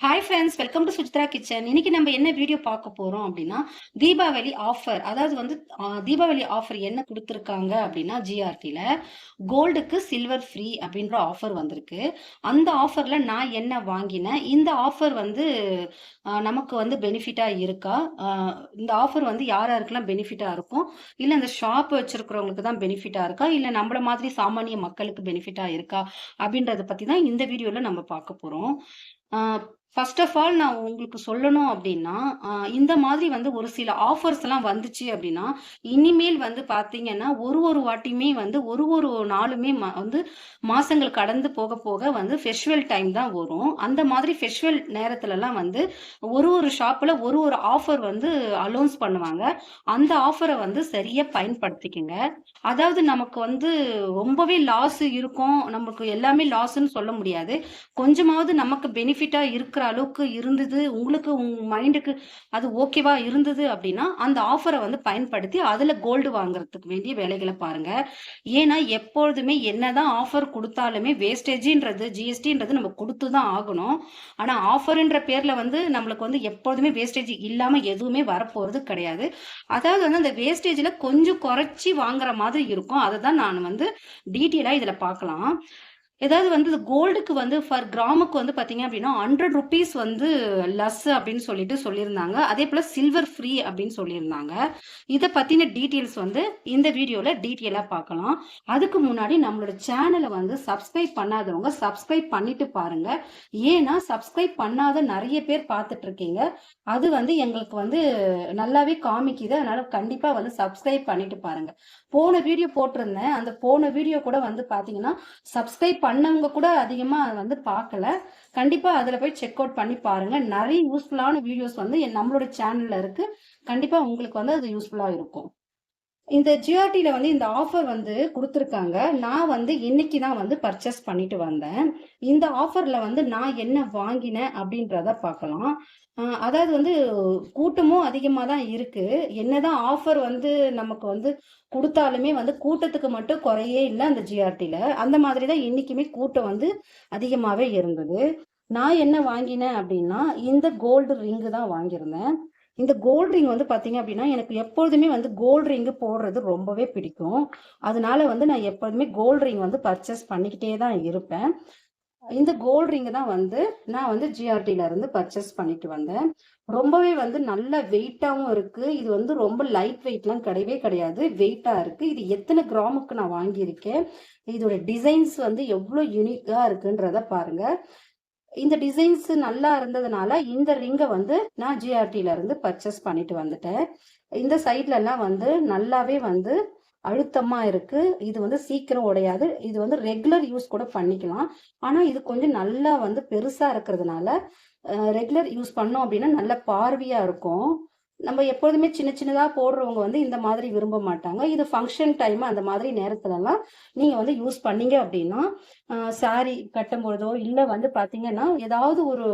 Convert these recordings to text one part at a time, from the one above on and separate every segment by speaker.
Speaker 1: Hi friends welcome to Sujithra kitchen இன்னைக்கு நம்ம என்ன வீடியோ பார்க்க போறோம் அப்படின்னா தீபாவளி ஆஃபர் அதாவது வந்து தீபாவளி ஆஃபர் என்ன கொடுத்துருக்காங்க அப்படின்னா ஜிஆர்டில கோல்டுக்கு சில்வர் ஃப்ரீ அப்படின்ற ஆஃபர் வந்திருக்கு. அந்த ஆஃபர்ல நான் என்ன வாங்கினேன்? இந்த ஆஃபர் வந்து நமக்கு வந்து பெனிஃபிட்டா இருக்கா? இந்த ஆஃபர் வந்து யார் யாருக்கெல்லாம் பெனிஃபிட்டா இருக்கும் இல்லை இந்த ஷாப் வச்சிருக்கிறவங்களுக்கு தான் பெனிஃபிட்டா இருக்கா? இல்லை நம்மள மாதிரி சாமானிய மக்களுக்கு பெனிஃபிட்டா இருக்கா? அப்படின்றத பத்தி தான் இந்த வீடியோல நம்ம பார்க்க போறோம். ஃபர்ஸ்ட் ஆஃப் ஆல் நான் உங்களுக்கு சொல்லணும் அப்படின்னா இந்த மாதிரி வந்து ஒரு சில ஆஃபர்ஸ் எல்லாம் வந்துச்சு அப்படின்னா இனிமேல் வந்து பாத்தீங்கன்னா ஒரு ஒரு வாட்டியுமே வந்து ஒரு ஒரு நாளுமே வந்து மாசங்கள் கடந்து போக போக வந்து ஃபெஸ்டிவல் டைம் தான் வரும். அந்த மாதிரி ஃபெஸ்டிவல் நேரத்துலலாம் வந்து ஒரு ஒரு ஷாப்ல ஒரு ஒரு ஆஃபர் வந்து அலௌன்ஸ் பண்ணுவாங்க. அந்த ஆஃபரை வந்து சரியா பயன்படுத்திக்கங்க. அதாவது நமக்கு வந்து ரொம்பவே லாஸ் இருக்கும். நமக்கு எல்லாமே லாஸ்ன்னு சொல்ல முடியாது. கொஞ்சமாவது நமக்கு பெனிஃபிட் பெனிஃபிட்டாக இருக்கிற அளவுக்கு இருந்தது உங்களுக்கு உங்க மைண்டுக்கு அது ஓகேவா இருந்தது அப்படின்னா அந்த ஆஃபரை வந்து பயன்படுத்தி அதில் கோல்டு வாங்குறதுக்கு வேண்டிய வேலைகளை பாருங்க. ஏன்னா எப்பொழுதுமே என்னதான் ஆஃபர் கொடுத்தாலுமே வேஸ்டேஜின்றது ஜிஎஸ்டின்றது நம்ம கொடுத்து தான் ஆகணும். ஆனால் ஆஃபருன்ற பேரில் வந்து நம்மளுக்கு வந்து எப்பொழுதுமே வேஸ்டேஜ் இல்லாமல் எதுவுமே வரப்போகிறது கிடையாது. அதாவது வந்து அந்த வேஸ்டேஜில் கொஞ்சம் குறைச்சி வாங்குற மாதிரி இருக்கும். அதை தான் நான் வந்து டீட்டெயிலாக இதில் பார்க்கலாம். ஏதாவது வந்து கோல்டுக்கு வந்து ஃபர் கிராமுக்கு வந்து பார்த்தீங்க அப்படின்னா ஹண்ட்ரட் ருபீஸ் வந்து லஸ் அப்படின்னு சொல்லிட்டு சொல்லியிருந்தாங்க. அதே போல் சில்வர் ஃப்ரீ அப்படின்னு சொல்லியிருந்தாங்க. இதை பற்றின டீட்டெயில்ஸ் வந்து இந்த வீடியோவில் டீட்டெயிலாக பார்க்கலாம். அதுக்கு முன்னாடி நம்மளோட சேனலை வந்து சப்ஸ்கிரைப் பண்ணாதவங்க சப்ஸ்கிரைப் பண்ணிட்டு பாருங்க. ஏன்னா சப்ஸ்கிரைப் பண்ணாத நிறைய பேர் பார்த்துட்டு இருக்கீங்க. அது வந்து எங்களுக்கு வந்து நல்லாவே காமிக்குது. அதனால கண்டிப்பாக வந்து சப்ஸ்கிரைப் பண்ணிட்டு பாருங்க. போன வீடியோ போட்டிருந்தேன். அந்த போன வீடியோ கூட வந்து பார்த்தீங்கன்னா சப்ஸ்கிரைப் பண்ணவங்க கூட அதிகமாக அதை வந்து பார்க்கல. கண்டிப்பாக அதில் போய் செக் அவுட் பண்ணி பாருங்கள் நிறைய யூஸ்ஃபுல்லான வீடியோஸ் வந்து என் நம்மளோட சேனலில் இருக்குது கண்டிப்பாக உங்களுக்கு வந்து அது யூஸ்ஃபுல்லாக இருக்கும். இந்த ஜிஆர்டியில் வந்து இந்த ஆஃபர் வந்து கொடுத்துருக்காங்க. நான் வந்து இன்னைக்கு தான் வந்து பர்ச்சேஸ் பண்ணிட்டு வந்தேன். இந்த ஆஃபரில் வந்து நான் என்ன வாங்கினேன் அப்படின்றத பார்க்கலாம். அதாவது வந்து கூட்டமும் அதிகமாக தான் இருக்குது என்னதான் ஆஃபர் வந்து நமக்கு வந்து கொடுத்தாலுமே வந்து கூட்டத்துக்கு மட்டும் குறையே இல்லை அந்த ஜிஆர்டியில் அந்த மாதிரி தான் இன்றைக்குமே கூட்டம் வந்து அதிகமாகவே இருந்தது. நான் என்ன வாங்கினேன் அப்படின்னா இந்த கோல்டு ரிங்கு தான் வாங்கியிருந்தேன். இந்த கோல்ட் ரிங் வந்து பார்த்தீங்க அப்படின்னா எனக்கு எப்பொழுதுமே வந்து கோல்ட் ரிங்கு போடுறது ரொம்பவே பிடிக்கும். அதனால வந்து நான் எப்போதுமே கோல்ட் ரிங் வந்து பர்ச்சேஸ் பண்ணிக்கிட்டே தான் இருப்பேன். இந்த கோல்ட் ரிங்கு தான் வந்து நான் வந்து ஜிஆர்டில இருந்து பர்ச்சேஸ் பண்ணிட்டு வந்தேன். ரொம்பவே வந்து நல்ல வெயிட்டாகவும் இருக்கு. இது வந்து ரொம்ப லைட் வெயிட்லாம் கிடையவே கிடையாது. வெயிட்டாக இருக்கு. இது எத்தனை கிராமுக்கு நான் வாங்கியிருக்கேன்? இதோட டிசைன்ஸ் வந்து எவ்வளோ யூனிக்காக இருக்குன்றத பாருங்க. இந்த டிசைன்ஸ் நல்லா இருந்ததுனால இந்த ரிங்கை வந்து நான் ஜிஆர்டில இருந்து பர்ச்சேஸ் பண்ணிட்டு வந்துட்டேன். இந்த சைட்லலாம் வந்து நல்லாவே வந்து அழுத்தமாக இருக்குது இது வந்து சீக்கிரம் உடையாது. இது வந்து ரெகுலர் யூஸ் கூட பண்ணிக்கலாம். ஆனால் இது கொஞ்சம் நல்லா வந்து பெருசாக இருக்கிறதுனால ரெகுலர் யூஸ் பண்ணோம் அப்படின்னா நல்ல பார்வையாக இருக்கும். நம்ம எப்பொழுதுமே சின்ன சின்னதாக போடுறவங்க வந்து இந்த மாதிரி விரும்ப மாட்டாங்க. இது ஃபங்க்ஷன் டைம் அந்த மாதிரி நேரத்துலலாம் நீங்கள் வந்து யூஸ் பண்ணீங்க அப்படின்னா சாரி கட்டும் பொழுதோ இல்லை வந்து பார்த்தீங்கன்னா ஏதாவது ஒரு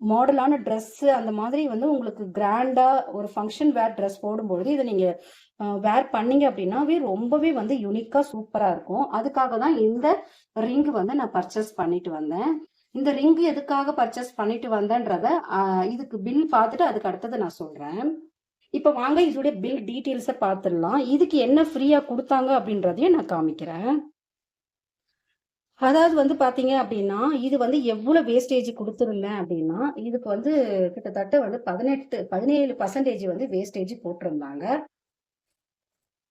Speaker 1: மாடலான ட்ரெஸ்ஸு அந்த மாதிரி வந்து உங்களுக்கு கிராண்டாக ஒரு ஃபங்க்ஷன் வேர் ட்ரெஸ் போடும்பொழுது இதை நீங்கள் வேர் பண்ணீங்க அப்படின்னாவே ரொம்பவே வந்து யூனிக்காக சூப்பராக இருக்கும். அதுக்காக தான் இந்த ரிங் வந்து நான் பர்ச்சேஸ் பண்ணிட்டு வந்தேன். இந்த ரிங் எதுக்காக பர்ச்சேஸ் பண்ணிட்டு வந்தேன்றத இதுக்கு பில் பார்த்துட்டு அதுக்கு அடுத்தது நான் சொல்கிறேன் இப்போ வாங்க இதோடைய பில் டீட்டெயில்ஸை பார்த்துடலாம். இதுக்கு என்ன ஃப்ரீயாக கொடுத்தாங்க அப்படின்றதையும் நான் காமிக்கிறேன். அதாவது வந்து பாத்தீங்க அப்படின்னா இது வந்து எவ்வளவு வேஸ்டேஜ் கொடுத்துருந்தேன் அப்படின்னா இதுக்கு வந்து கிட்டத்தட்ட வந்து பதினெட்டு பதினேழு பர்சன்டேஜ் வந்து வேஸ்டேஜ் போட்டிருந்தாங்க.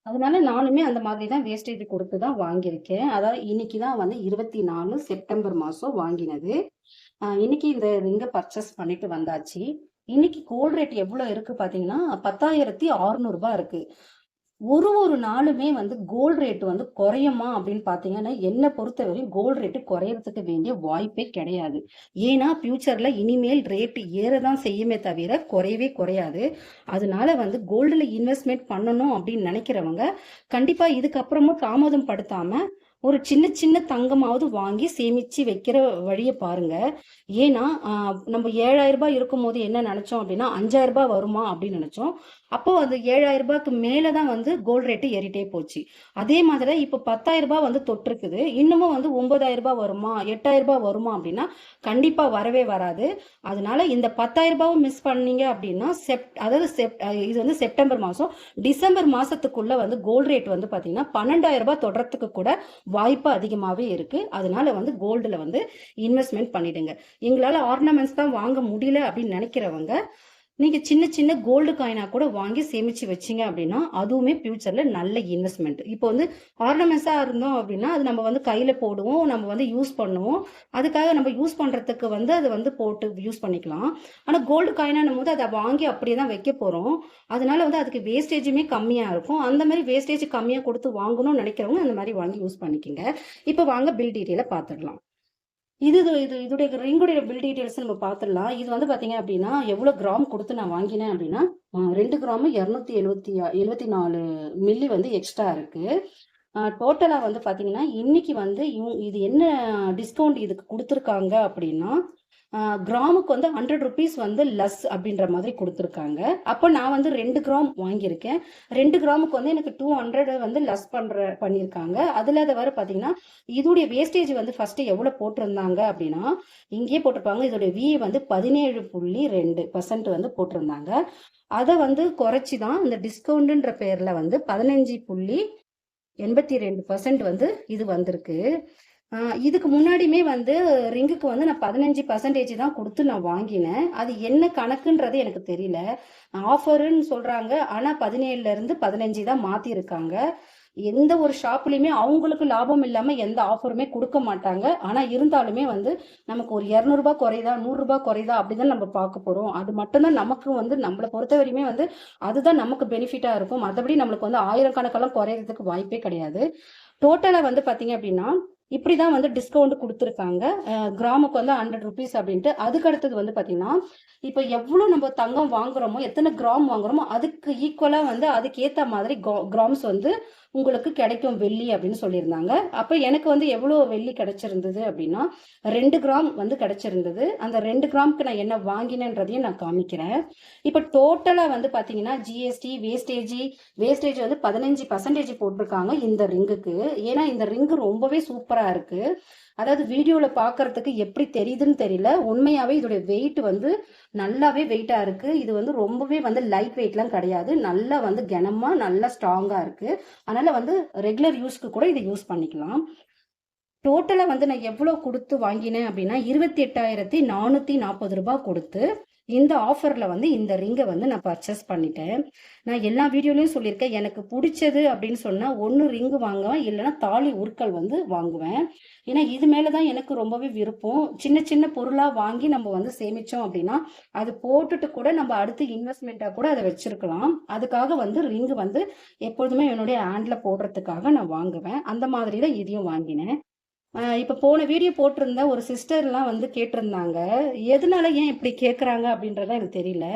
Speaker 1: அதனால நானுமே அந்த மாதிரி தான் வேஸ்டேஜ் கொடுத்து தான் வாங்கியிருக்கேன். அதாவது இன்னைக்கு தான் வந்து இருபத்தி நாலு செப்டம்பர் மாதம் வாங்கினது. இன்னைக்கு இந்த ரிங்கை பர்ச்சேஸ் பண்ணிட்டு வந்தாச்சு. இன்னைக்கு கோல்ட் ரேட் எவ்வளோ இருக்கு பார்த்தீங்கன்னா பத்தாயிரத்தி அறுநூறுபா இருக்கு. ஒரு ஒரு நாளுமே வந்து கோல்டு ரேட்டு வந்து குறையுமா அப்படின்னு பார்த்தீங்கன்னா என்னை பொறுத்தவரையும் கோல்டு ரேட்டு குறையறதுக்கு வேண்டிய வாய்ப்பே கிடையாது. ஏன்னா ஃபியூச்சரில் இனிமேல் ரேட்டு ஏறதான் செய்யுமே தவிர குறையவே குறையாது. அதனால வந்து கோல்டில் இன்வெஸ்ட்மெண்ட் பண்ணணும் அப்படின்னு நினைக்கிறவங்க கண்டிப்பாக இதுக்கப்புறமும் தாமதம் படுத்தாமல் ஒரு சின்ன சின்ன தங்கமாவது வாங்கி சேமிச்சு வைக்கிற வழியை பாருங்க. ஏன்னா நம்ம ஏழாயிரம் ரூபாய் இருக்கும் போது என்ன நினைச்சோம் அப்படின்னா அஞ்சாயிரம் ரூபாய் வருமா அப்படின்னு நினைச்சோம். அப்போ அது ஏழாயிரம் ரூபாய்க்கு மேலே தான் வந்து கோல்டு ரேட்டு ஏறிட்டே போச்சு. அதே மாதிரி இப்போ பத்தாயிரம் ரூபாய் வந்து தொட்டிருக்குது. இன்னமும் வந்து ஒன்பதாயிரம் ரூபாய் வருமா எட்டாயிரம் ரூபாய் வருமா அப்படின்னா கண்டிப்பா வரவே வராது. அதனால இந்த பத்தாயிரம் ரூபாவும் மிஸ் பண்ணீங்க அப்படின்னா செப் அதாவது செப் இது வந்து செப்டம்பர் மாதம் டிசம்பர் மாசத்துக்குள்ள வந்து கோல்டு ரேட் வந்து பார்த்தீங்கன்னா பன்னெண்டாயிரம் ரூபாய் தொடர்றதுக்கு கூட வாய்ப்பு அதிகமாகவே இருக்குது அதனால வந்து கோல்டில் வந்து இன்வெஸ்ட்மெண்ட் பண்ணிடுங்க. எங்களால் ஆர்னமெண்ட்ஸ் தான் வாங்க முடியல அப்படின்னு நினைக்கிறவங்க நீங்க சின்ன சின்ன கோல்டு காயினா கூட வாங்கி சேமிச்சு வச்சீங்க அப்படின்னா அதுவுமே ஃபியூச்சர்ல நல்ல இன்வெஸ்ட்மெண்ட் இப்போ வந்து ஆர்னமெண்ட்ஸா இருந்தோம் அப்படின்னா அது நம்ம வந்து கையில போடுவோம் நம்ம வந்து யூஸ் பண்ணுவோம். அதுக்காக நம்ம யூஸ் பண்றதுக்கு வந்து அதை வந்து போட்டு யூஸ் பண்ணிக்கலாம். ஆனா கோல்டு காயினானும் போது அதை வாங்கி அப்படியே தான் வைக்க போறோம். அதனால வந்து அதுக்கு வேஸ்டேஜுமே கம்மியா இருக்கும். அந்த மாதிரி வேஸ்டேஜ் கம்மியா கொடுத்து வாங்கணும்னு நினைக்கிறவங்க அந்த மாதிரி வாங்கி யூஸ் பண்ணிக்கோங்க. இப்போ வாங்க பில் டீட்டெயிலை பார்த்துடலாம். இது இது இதோடைய ரிங்குடைய பில் டீட்டெயில்ஸ் நம்ம பார்த்துடலாம் இது வந்து பார்த்தீங்க அப்படின்னா எவ்வளோ கிராம் கொடுத்து நான் வாங்கினேன் அப்படின்னா ரெண்டு கிராமு இரநூத்தி எழுபத்தி எழுபத்தி நாலு மில்லி வந்து எக்ஸ்ட்ரா இருக்குது டோட்டலாக வந்து பார்த்தீங்கன்னா இன்னைக்கு வந்து இவங்க இது என்ன டிஸ்கவுண்ட் இதுக்கு கொடுத்துருக்காங்க அப்படின்னா கிராமுக்கு வந்து ஹண்ட்ரட் ருபீஸ் வந்து லெஸ் அப்படின்ற மாதிரி கொடுத்துருக்காங்க. அப்போ நான் வந்து ரெண்டு கிராம் வாங்கியிருக்கேன். ரெண்டு கிராமுக்கு வந்து எனக்கு டூ ஹண்ட்ரட் வந்து லெஸ் பண்ணுற பண்ணியிருக்காங்க. அதில் அதை வர பார்த்தீங்கன்னா இதோடைய வேஸ்டேஜ் வந்து ஃபர்ஸ்ட் எவ்வளோ போட்டிருந்தாங்க அப்படின்னா இங்கேயே போட்டிருப்பாங்க. இதோடைய வி வந்து பதினேழு புள்ளி ரெண்டு பர்சன்ட் வந்து போட்டிருந்தாங்க. அதை வந்து குறைச்சி தான் இந்த டிஸ்கவுண்ட்ன்ற பேரில் வந்து பதினஞ்சு புள்ளி எண்பத்தி ரெண்டு பர்சன்ட் வந்து இது வந்திருக்கு. இதுக்கு முன்னாடியுமே வந்து ரிங்குக்கு வந்து நான் பதினஞ்சு பர்சன்டேஜ் தான் கொடுத்து நான் வாங்கினேன். அது என்ன கணக்குன்றது எனக்கு தெரியல. ஆஃபருன்னு சொல்றாங்க. ஆனா பதினேழுல இருந்து பதினஞ்சு தான் மாத்திருக்காங்க. எந்த ஒரு ஷாப்லயுமே அவங்களுக்கு லாபம் இல்லாம எந்த ஆஃபருமே கொடுக்க மாட்டாங்க. ஆனா இருந்தாலுமே வந்து நமக்கு ஒரு இரநூறுபா குறையுதா நூறுரூபா குறையுதா அப்படிதான் நம்ம பார்க்க போறோம். அது மட்டும்தான் நமக்கு வந்து நம்மளை பொறுத்த வரையுமே வந்து அதுதான் நமக்கு பெனிஃபிட்டா இருக்கும். மற்றபடி நம்மளுக்கு வந்து ஆயிரக்கணக்கெல்லாம் குறையறதுக்கு வாய்ப்பே கிடையாது. டோட்டலா வந்து பாத்தீங்க அப்படின்னா இப்படி தான் வந்து டிஸ்கவுண்ட் கொடுத்துருக்காங்க. கிராமுக்கு வந்து ஹண்ட்ரட் ருபீஸ் அப்படின்ட்டு. அதுக்கு அடுத்தது வந்து பார்த்தீங்கன்னா இப்போ எவ்வளோ நம்ம தங்கம் வாங்குறோமோ எத்தனை கிராம் வாங்குறோமோ அதுக்கு ஈக்குவலாக வந்து அதுக்கேற்ற மாதிரி கிராம்ஸ் வந்து உங்களுக்கு கிடைக்கும் வெள்ளி அப்படின்னு சொல்லியிருந்தாங்க. அப்போ எனக்கு வந்து எவ்வளோ வெள்ளி கிடைச்சிருந்தது அப்படின்னா ரெண்டு கிராம் வந்து கிடைச்சிருந்தது. அந்த ரெண்டு கிராம்க்கு நான் என்ன வாங்கினேன்றதையும் நான் காமிக்கிறேன். இப்போ டோட்டலாக வந்து பார்த்தீங்கன்னா ஜிஎஸ்டி வேஸ்டேஜ் வேஸ்டேஜ் வந்து பதினஞ்சு பர்சன்டேஜ் போட்டிருக்காங்க இந்த ரிங்குக்கு ஏன்னா இந்த ரிங்கு ரொம்பவே சூப்பராக இருக்கு. அதாவது வீடியோவில் பார்க்கறதுக்கு எப்படி தெரியுதுன்னு தெரியல. உண்மையாகவே இதோடைய வெயிட் வந்து நல்லாவே வெயிட்டாக இருக்கு. இது வந்து ரொம்பவே வந்து லைட் வெயிட்லாம் கிடையாது. நல்லா வந்து கனமாக நல்லா ஸ்ட்ராங்காக இருக்கு. அதனால வந்து ரெகுலர் யூஸ்க்கு கூட இதை யூஸ் பண்ணிக்கலாம். டோட்டலாக வந்து நான் எவ்வளோ கொடுத்து வாங்கினேன் அப்படின்னா இருபத்தி எட்டாயிரத்தி நானூற்றி நாற்பது ரூபாய் கொடுத்து இந்த ஆஃபரில் வந்து இந்த ரிங்கை வந்து நான் பர்ச்சேஸ் பண்ணிட்டேன். நான் எல்லா வீடியோலையும் சொல்லியிருக்கேன் எனக்கு பிடிச்சது அப்படின்னு சொன்னால் ஒன்று ரிங்கு வாங்குவேன் இல்லைன்னா தாலி உருக்கள் வந்து வாங்குவேன். ஏன்னா இது மேலே தான் எனக்கு ரொம்பவே விருப்பம். சின்ன சின்ன பொருளாக வாங்கி நம்ம வந்து சேமித்தோம் அப்படின்னா அது போட்டுட்டு கூட நம்ம அடுத்து இன்வெஸ்ட்மெண்ட்டாக கூட அதை வச்சுருக்கலாம். அதுக்காக வந்து ரிங்கு வந்து எப்பொழுதுமே என்னுடைய ஹேண்டில் போடுறதுக்காக நான் வாங்குவேன். அந்த மாதிரி தான் இதையும் வாங்கினேன். இப்போ போன வீடியோ போட்டிருந்த ஒரு சிஸ்டர்லாம் வந்து கேட்டிருந்தாங்க. எதனால ஏன் இப்படி கேட்குறாங்க அப்படின்றத எனக்கு தெரியல.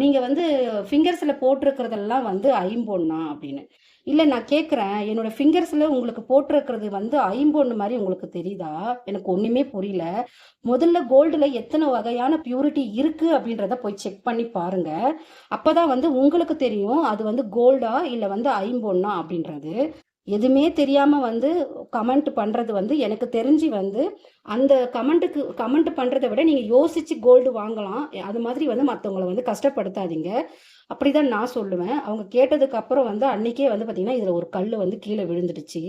Speaker 1: நீங்கள் வந்து ஃபிங்கர்ஸில் போட்டிருக்கிறதெல்லாம் வந்து ஐம்பொன்னா அப்படின்னு. இல்லை நான் கேட்குறேன் என்னோட ஃபிங்கர்ஸில் உங்களுக்கு போட்டிருக்கிறது வந்து ஐம்பொன்னு மாதிரி உங்களுக்கு தெரியுதா? எனக்கு ஒன்றுமே புரியல. முதல்ல கோல்டில் எத்தனை வகையான பியூரிட்டி இருக்குது அப்படின்றத போய் செக் பண்ணி பாருங்க. அப்பதான் வந்து உங்களுக்கு தெரியும் அது வந்து கோல்டா இல்லை வந்து ஐம்பொண்ணா அப்படின்றது. எதுவுமே தெரியாமல் வந்து கமெண்ட் பண்ணுறது வந்து எனக்கு தெரிஞ்சு வந்து அந்த கமெண்ட்டுக்கு கமெண்ட் பண்ணுறதை விட நீங்கள் யோசித்து கோல்டு வாங்கலாம். அது மாதிரி வந்து மற்றவங்கள வந்து கஷ்டப்படுத்தாதீங்க. அப்படிதான் நான் சொல்லுவேன். அவங்க கேட்டதுக்கு அப்புறம் வந்து அன்றைக்கே வந்து பார்த்திங்கன்னா இதில் ஒரு கல் வந்து கீழே விழுந்துடுச்சு.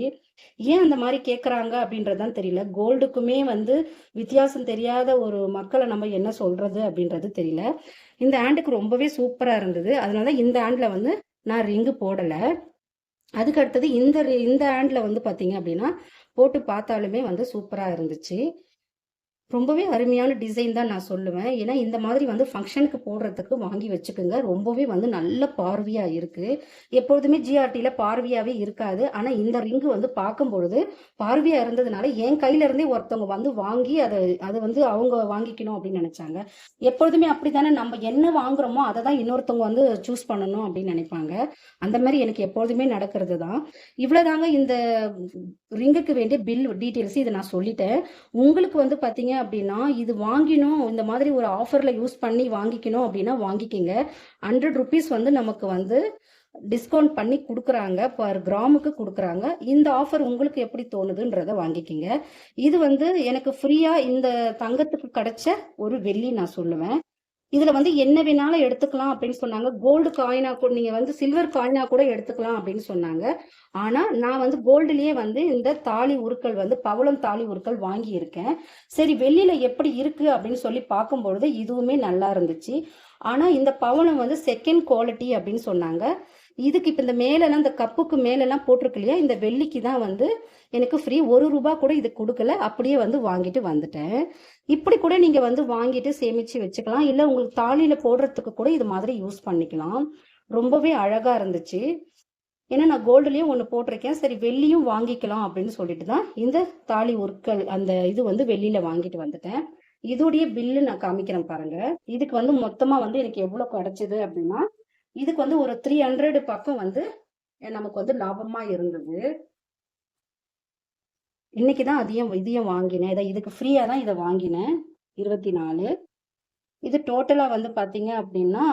Speaker 1: ஏன் அந்த மாதிரி கேட்குறாங்க அப்படின்றதுதான் தெரியல. கோல்டுக்குமே வந்து வித்தியாசம் தெரியாத ஒரு மக்களை நம்ம என்ன சொல்கிறது அப்படின்றது தெரியல. இந்த ஆண்டுக்கு ரொம்பவே சூப்பராக இருந்தது. அதனால இந்த ஆண்டில் வந்து நான் ரிங்கு போடலை. அதுக்கு அடுத்தது இந்த இந்த ஹேண்டில் வந்து பார்த்தீங்க அப்படின்னா போட்டு பார்த்தாலுமே வந்து சூப்பராக இருந்துச்சு. ரொம்பவே அருமையான டிசைன் தான் நான் சொல்லுவேன். ஏன்னா, இந்த மாதிரி வந்து ஃபங்க்ஷனுக்கு போடுறதுக்கு வாங்கி வச்சுக்கோங்க ரொம்பவே வந்து நல்ல பார்வையாக இருக்குது எப்பொழுதுமே ஜிஆர்டியில் பார்வையாகவே இருக்காது. ஆனால் இந்த ரிங்கு வந்து பார்க்கும்பொழுது பார்வையாக இருந்ததுனால, என் கையிலேருந்தே ஒருத்தவங்க வந்து வாங்கி அதை அதை வந்து அவங்க வாங்கிக்கணும் அப்படின்னு நினச்சாங்க எப்பொழுதுமே அப்படி தானே நம்ம என்ன வாங்குறோமோ, அதை தான் இன்னொருத்தவங்க வந்து சூஸ் பண்ணணும் அப்படின்னு நினைப்பாங்க அந்த மாதிரி எனக்கு எப்பொழுதுமே நடக்கிறது தான். இவ்வளோதாங்க இந்த ரிங்குக்கு வேண்டிய பில் டீட்டெயில்ஸ் இதை நான் சொல்லிட்டேன். உங்களுக்கு வந்து பார்த்தீங்க அப்படின்னா, இது வாங்கினோம், இந்த மாதிரி ஒரு ஆஃபரில் யூஸ் பண்ணி வாங்கிக்கணும் அப்படின்னா வாங்கிக்கிங்க. ஹண்ட்ரட் ருபீஸ் வந்து நமக்கு வந்து டிஸ்கவுண்ட் பண்ணி கொடுக்குறாங்க பர் கிராமுக்கு கொடுக்குறாங்க. இந்த ஆஃபர் உங்களுக்கு எப்படி தோணுதுன்றத வாங்கிக்கிங்க. இது வந்து எனக்கு ஃப்ரீயாக இந்த தங்கத்துக்கு கிடைச்ச ஒரு வெள்ளி நான் சொல்லுவேன். இதுல வந்து என்ன வேணாலும் எடுத்துக்கலாம் அப்படின்னு சொன்னாங்க. கோல்டு காயினா கூட நீங்க வந்து சில்வர் காயினா கூட எடுத்துக்கலாம் அப்படின்னு சொன்னாங்க. ஆனா, நான் வந்து கோல்டுலயே வந்து இந்த தாலி உருக்கள் வந்து பவளம் தாலி உருக்கள் வாங்கியிருக்கேன். சரி வெளியில எப்படி இருக்கு அப்படின்னு சொல்லி பார்க்கும்பொழுது, இதுவுமே நல்லா இருந்துச்சு. ஆனா, இந்த பவளம் வந்து செகண்ட் குவாலிட்டி அப்படின்னு சொன்னாங்க. இதுக்கு இப்போ இந்த மேலெல்லாம் இந்த கப்புக்கு மேலெல்லாம் போட்டிருக்கு இல்லையா? இந்த வெள்ளிக்கு தான் வந்து எனக்கு ஃப்ரீ ஒரு ரூபா கூட இது கொடுக்கல அப்படியே வந்து வாங்கிட்டு வந்துட்டேன். இப்படி கூட நீங்கள் வந்து வாங்கிட்டு சேமிச்சு வச்சுக்கலாம். இல்லை உங்களுக்கு தாலியில் போடுறதுக்கு கூட இது மாதிரி யூஸ் பண்ணிக்கலாம். ரொம்பவே அழகாக இருந்துச்சு. ஏன்னா, நான் கோல்டுலேயும் ஒன்று போட்டிருக்கேன். சரி வெள்ளியும் வாங்கிக்கலாம் அப்படின்னு சொல்லிட்டு தான் இந்த தாலி உருக்கள் அந்த இது வந்து வெள்ளியில் வாங்கிட்டு வந்துட்டேன். இதோடைய பில்லு நான் காமிக்கிறேன் பாருங்க. இதுக்கு வந்து மொத்தமாக வந்து எனக்கு எவ்வளோ கிடைச்சது அப்படின்னா, இதுக்கு வந்து ஒரு 300 பக்கம் வந்து நமக்கு வந்து லாபமாக இருந்தது. இன்னைக்கு தான் அதையும் இதையும் வாங்கினேன். இதை இதுக்கு ஃப்ரீயாக தான் இதை வாங்கினேன். 24 இது டோட்டலாக வந்து பார்த்தீங்க அப்படின்னா,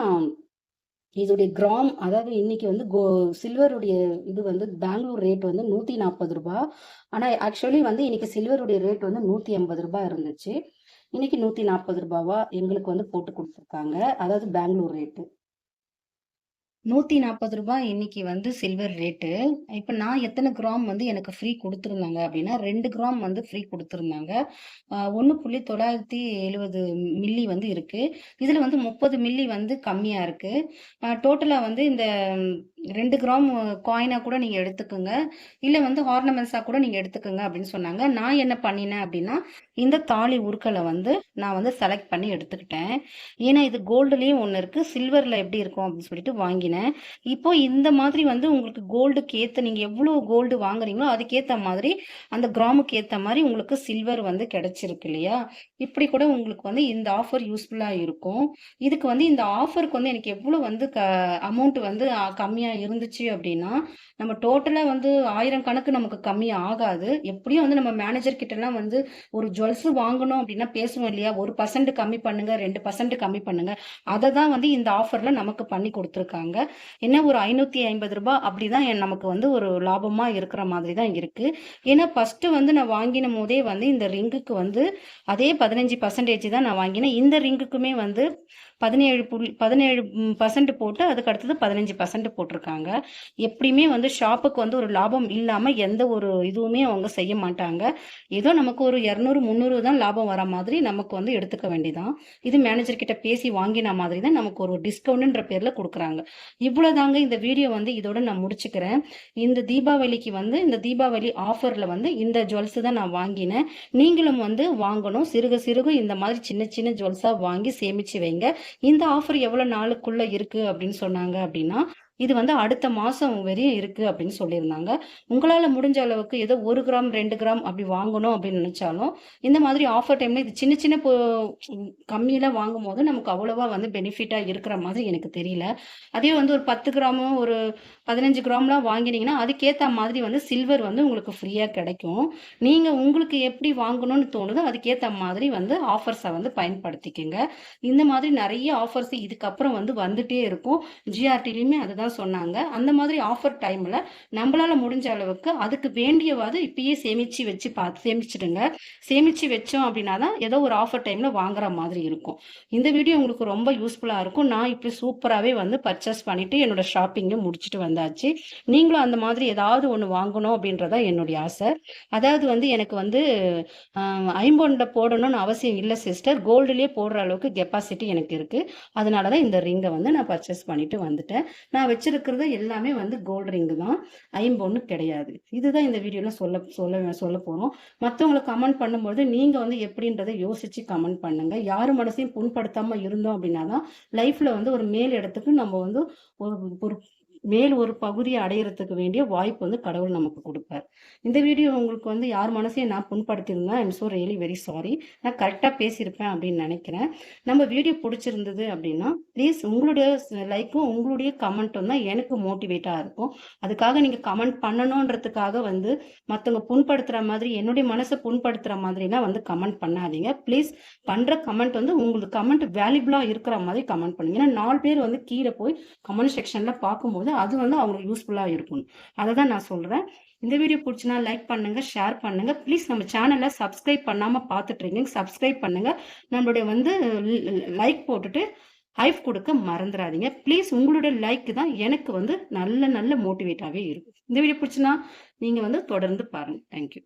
Speaker 1: இதோடைய கிராம் அதாவது இன்னைக்கு வந்து கோ சில்வருடைய இது வந்து பெங்களூர் ரேட் வந்து நூற்றி நாற்பது ரூபா ஆனால் ஆக்சுவலி வந்து இன்னைக்கு சில்வருடைய ரேட் வந்து நூற்றி ஐம்பது ரூபாய் இருந்துச்சு. இன்னைக்கு ரூ. 140வா எங்களுக்கு வந்து போட்டு கொடுத்துருக்காங்க அதாவது பெங்களூர் ரேட்டு. நூற்றி நாற்பது ரூபாய் இன்னைக்கு வந்து சில்வர் ரேட்டு. இப்ப நான் எத்தனை கிராம் வந்து எனக்கு ஃப்ரீ கொடுத்துருந்தாங்க அப்படின்னா, ரெண்டு கிராம் வந்து ஃப்ரீ கொடுத்துருந்தாங்க ஒன்று புள்ளி தொள்ளாயிரத்தி எழுபது மில்லி வந்து இருக்கு. இதுல வந்து 30 மில்லி வந்து கம்மியா இருக்கு. டோட்டலாக டோட்டலா வந்து இந்த ரெண்டு கிராம் காயினாக கூட நீங்கள் எடுத்துக்கோங்க இல்லை வந்து ஹார்னமெண்ட்ஸாக கூட நீங்கள் எடுத்துக்கோங்க அப்படின்னு சொன்னாங்க. நான் என்ன பண்ணினேன் அப்படின்னா, இந்த தாலி உருக்களை வந்து நான் வந்து செலக்ட் பண்ணி எடுத்துக்கிட்டேன். ஏன்னா, இது கோல்டுலேயும் ஒன்று இருக்குது சில்வரில் எப்படி இருக்கும் அப்படின்னு சொல்லிட்டு வாங்கினேன். இப்போ இந்த மாதிரி வந்து உங்களுக்கு கோல்டுக்கு ஏற்ற நீங்கள் எவ்வளோ கோல்டு வாங்குறீங்களோ, அதுக்கேற்ற மாதிரி அந்த கிராமுக்கு ஏற்ற மாதிரி உங்களுக்கு சில்வர் வந்து கிடைச்சிருக்கு இல்லையா? இப்படி கூட உங்களுக்கு வந்து இந்த ஆஃபர் யூஸ்ஃபுல்லாக இருக்கும். இதுக்கு வந்து இந்த ஆஃபருக்கு வந்து எனக்கு எவ்வளோ வந்து க அமௌண்ட் வந்து கம்மியாக கம்மியாக இருந்துச்சு அப்படின்னா, நம்ம டோட்டலாக வந்து ஆயிரம் கணக்கு நமக்கு கம்மி ஆகாது. எப்படியும் வந்து நம்ம மேனேஜர் கிட்டலாம் வந்து ஒரு ஜுவல்ஸ் வாங்கணும் அப்படின்னா பேசுவோம் இல்லையா? ஒரு பர்சன்ட் கம்மி பண்ணுங்க, ரெண்டு பர்சன்ட் கம்மி பண்ணுங்க. அதை தான் வந்து இந்த ஆஃபர்ல நமக்கு பண்ணி கொடுத்துருக்காங்க என்ன ஒரு ரூ. 550 அப்படிதான் என் நமக்கு வந்து ஒரு லாபமா இருக்கிற மாதிரி தான் இருக்கு. ஏன்னா, ஃபர்ஸ்ட்டு வந்து நான் வாங்கின போதே வந்து இந்த ரிங்குக்கு வந்து அதே 15% தான் நான் வாங்கினேன். இந்த ரிங்குக்குமே வந்து 17 புள்ளி 17% போட்டு அதுக்கு அடுத்தது 15% போட்டிருக்காங்க. எப்படியுமே வந்து ஷாப்புக்கு வந்து ஒரு லாபம் இல்லாமல் எந்த ஒரு இதுவுமே அவங்க செய்ய மாட்டாங்க. ஏதோ நமக்கு ஒரு 200, 300 தான் லாபம் வர மாதிரி நமக்கு வந்து எடுத்துக்க வேண்டியதான். இது மேனேஜர் கிட்ட பேசி வாங்கின மாதிரி தான் நமக்கு ஒரு டிஸ்கவுண்ட்ன்ற பேரில் கொடுக்குறாங்க இவ்வளோதாங்க இந்த வீடியோ வந்து இதோட நான் முடிச்சுக்கிறேன். இந்த தீபாவளிக்கு வந்து இந்த தீபாவளி ஆஃபரில் வந்து இந்த ஜுவல்ஸ் தான் நான் வாங்கினேன். நீங்களும் வந்து வாங்கணும். சிறுக சிறுக இந்த மாதிரி சின்ன சின்ன ஜுவல்ஸாக வாங்கி சேமிச்சு வைங்க. இந்த ஆஃபர் எவ்வளோ நாளுக்குள்ள இருக்கு அப்படின்னு சொன்னாங்க அப்படின்னா, இது வந்து அடுத்த மாதம் வரையும் இருக்குது அப்படின்னு சொல்லியிருந்தாங்க. உங்களால் முடிஞ்ச அளவுக்கு ஏதோ ஒரு கிராம், ரெண்டு கிராம் அப்படி வாங்கணும் அப்படின்னு நினச்சாலும் இந்த மாதிரி ஆஃபர் டைமில் இது சின்ன சின்ன கம்மியில் வாங்கும் வாங்கும்போது நமக்கு அவ்வளோவா வந்து பெனிஃபிட்டாக இருக்கிற மாதிரி எனக்கு தெரியல. அதே வந்து ஒரு 10 கிராமோ, ஒரு 15 கிராம்லாம் வாங்கினீங்கன்னா, அதுக்கேற்ற மாதிரி வந்து சில்வர் வந்து உங்களுக்கு ஃப்ரீயாக கிடைக்கும். நீங்கள் உங்களுக்கு எப்படி வாங்கணும்னு தோணுதோ, அதுக்கேற்ற மாதிரி வந்து ஆஃபர்ஸை வந்து பயன்படுத்திக்கங்க. இந்த மாதிரி நிறைய ஆஃபர்ஸ் இதுக்கப்புறம் வந்து வந்துட்டே இருக்கும். ஜிஆர்டிலையுமே அதுதான் சொன்னாங்க. அந்த மாதிரி ஆஃபர் டைமில் நம்மளால் முடிஞ்ச அளவுக்கு அதுக்கு வேண்டியவாது இப்பயே சேமிச்சு வச்சு பார்த்து சேமிச்சுடுங்க. சேமிச்சு வச்சோம் அப்படின்னா தான் ஏதோ ஒரு ஆஃபர் டைமில் வாங்குற மாதிரி இருக்கும். இந்த வீடியோ உங்களுக்கு ரொம்ப யூஸ்ஃபுல்லாக இருக்கும். நான் இப்படி சூப்பராகவே வந்து பர்ச்சேஸ் பண்ணிவிட்டு என்னோட ஷாப்பிங்கை முடிச்சுட்டு வந்தாச்சு. நீங்களும் அந்த மாதிரி ஏதாவது ஒன்று வாங்கணும் அப்படின்றது தான் என்னுடைய ஆசை. அதாவது வந்து எனக்கு வந்து ஐம்பொண்டில் போடணும்னு அவசியம் இல்லை சிஸ்டர். கோல்டுலேயே போடுற அளவுக்கு கெப்பாசிட்டி எனக்கு இருக்குது அதனால தான் இந்த ரிங்கை வந்து நான் பர்ச்சேஸ் பண்ணிட்டு வந்துட்டேன். நான் வச்சிருக்கிறது எல்லாமே வந்து கோல்டு ரிங்கு தான். ஐம்பொண்ணு கிடையாது. இதுதான் இந்த வீடியோல சொல்ல சொல்ல சொல்ல போறோம். மற்றவங்களை கமெண்ட் பண்ணும்போது நீங்க வந்து எப்படின்றத யோசிச்சு கமெண்ட் பண்ணுங்க. யார் மனசையும் புண்படுத்தாம இருந்தோம் அப்படின்னா தான் லைஃப்ல வந்து ஒரு மேல் இடத்துக்கு நம்ம வந்து ஒரு ஒரு மேல் ஒரு பகுதியை அடையிறதுக்கு வேண்டிய வாய்ப்பு வந்து கடவுள் நமக்கு கொடுப்பார். இந்த வீடியோ உங்களுக்கு வந்து யார் மனசையும் நான் புண்படுத்தியிருந்தேன். I'm so really very sorry நான் கரெக்டாக பேசியிருப்பேன் அப்படின்னு நினைக்கிறேன். நம்ம வீடியோ பிடிச்சிருந்தது அப்படின்னா ப்ளீஸ் உங்களுடைய லைக்கும் உங்களுடைய கமெண்ட்டும் தான் எனக்கு மோட்டிவேட்டாக இருக்கும். அதுக்காக நீங்கள் கமெண்ட் பண்ணணுன்றதுக்காக வந்து மற்றவங்க புண்படுத்துகிற மாதிரி என்னுடைய மனசை புண்படுத்துகிற மாதிரிலாம் வந்து கமெண்ட் பண்ணாதீங்க. ப்ளீஸ் பண்ணுற கமெண்ட் வந்து உங்களுக்கு கமெண்ட் வேல்யூபிளாக இருக்கிற மாதிரி கமெண்ட் பண்ணுங்க. ஏன்னா நாலு பேர் வந்து கீழே போய் கமெண்ட் செக்ஷனில் பார்க்கும்போது அது வந்து அவங்களுக்கு யூஸ்ஃபுல்லாக இருக்கும். அதை தான் நான் சொல்கிறேன் இந்த வீடியோ பிடிச்சினா லைக் பண்ணுங்க ஷேர் பண்ணுங்க. ப்ளீஸ் நம்ம சேனலை சப்ஸ்கிரைப் பண்ணாமல் பார்த்துட்ருக்கீங்க சப்ஸ்கிரைப் பண்ணுங்க. நம்மளுடைய வந்து லைக் போட்டுட்டு ஹைப் கொடுக்க மறந்துடாதீங்க ப்ளீஸ் உங்களுடைய லைக் தான் எனக்கு வந்து நல்ல நல்ல மோட்டிவேட்டாகவே இருக்கும். இந்த வீடியோ பிடிச்சினா நீங்கள் வந்து தொடர்ந்து பாருங்கள் தேங்க்யூ